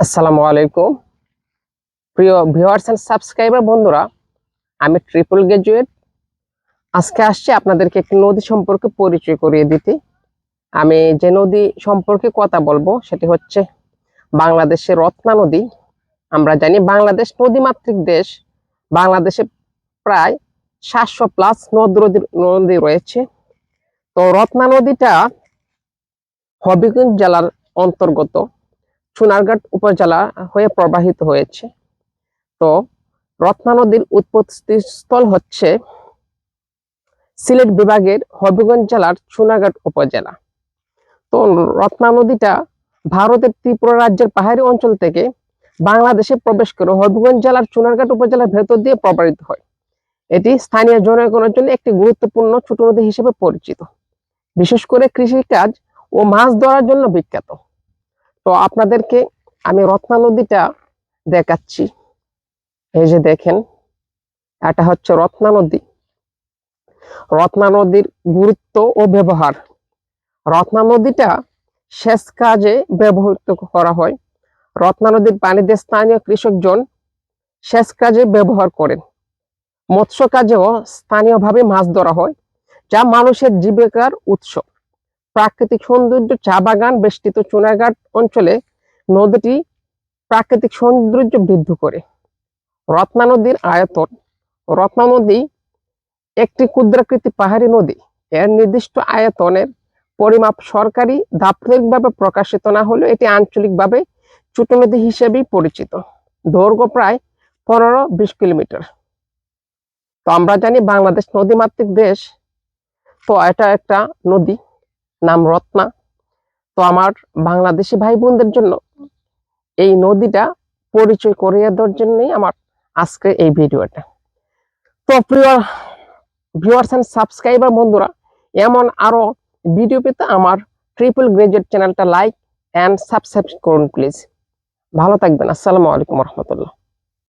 আসসালামু আলাইকুম। প্রিয় ভিউয়ার্স এন্ড সাবস্ক্রাইবার বন্ধুরা, আমি ট্রিপল গ্রাজুয়েট। আজকে আসছি আপনাদেরকে একটি নদী সম্পর্কে পরিচয় করিয়ে দিতে। আমি যে নদী সম্পর্কে কথা বলব সেটি হচ্ছে বাংলাদেশের রত্না নদী। আমরা জানি বাংলাদেশ নদীমাতৃক দেশ। বাংলাদেশে প্রায় সাতশো প্লাস নদী নদী রয়েছে। তো রত্না নদীটা হবিগঞ্জ জেলার অন্তর্গত। সোনারঘাট উপজেলা হয়ে প্রবাহিত হয়েছে। তো রত্না নদীর উৎপত্তি স্থল হচ্ছে সিলেট বিভাগের হবিগঞ্জ জেলার সোনারঘাট উপজেলা। তো রত্না নদীটা ভারতের ত্রিপুরা রাজ্যের পাহাড়ি অঞ্চল থেকে বাংলাদেশে প্রবেশ করে হবিগঞ্জ জেলার সোনারঘাট উপজেলার ভেতর দিয়ে প্রবাহিত হয়। এটি স্থানীয় জনগণের জন্য একটি গুরুত্বপূর্ণ ছোট নদী হিসেবে পরিচিত। বিশেষ করে কৃষিকাজ ও মাছ ধরার জন্য বিখ্যাত। তো আপনাদেরকে আমি রত্না নদীটা দেখাচ্ছি। এই যে দেখেন, এটা হচ্ছে রত্না নদী রত্না নদীর গুরুত্ব ও ব্যবহার। রত্না নদীটা সেচ কাজে ব্যবহৃত করা হয়। রত্না নদীর পানিতে স্থানীয় কৃষকজন সেচ কাজে ব্যবহার করেন। মৎস্য কাজেও স্থানীয়ভাবে মাছ ধরা হয়, যা মানুষের জীবিকার উৎস। প্রাকৃতিক সৌন্দর্য, চা বাগান বেষ্টিত চুনাঘাট অঞ্চলে নদীটি প্রাকৃতিক সৌন্দর্য বৃদ্ধি করে। রত্না নদীর আয়তন। রত্না নদী একটি ক্ষুদ্রাকৃতি পাহাড়ি নদী। এর নির্দিষ্ট আয়তনের পরিমাপ সরকারি দাপ্তরিকভাবে প্রকাশিত না হলেও এটি আঞ্চলিকভাবে ছোট নদী হিসেবেই পরিচিত। দৈর্ঘ্য প্রায় পনেরো বিশ কিলোমিটার। তো আমরা জানি বাংলাদেশ নদীমাতৃক দেশ। তো এটা একটা নদী। নাম রত্না। তো আমার বাংলাদেশি ভাই বোনদের জন্য এই নদীটা পরিচয় করিয়ে দেওয়ার জন্যই আমার আজকে এই ভিডিওটা। তো প্রিয় ভিউয়ার্স এন্ড সাবস্ক্রাইবার বন্ধুরা, এমন আরও ভিডিও পেতে আমার ট্রিপল গ্রাজুয়েট চ্যানেলটা লাইক অ্যান্ড সাবস্ক্রাইব করুন প্লিজ ভালো থাকবেন। আসসালামু আলাইকুম রহমতুল্লাহ।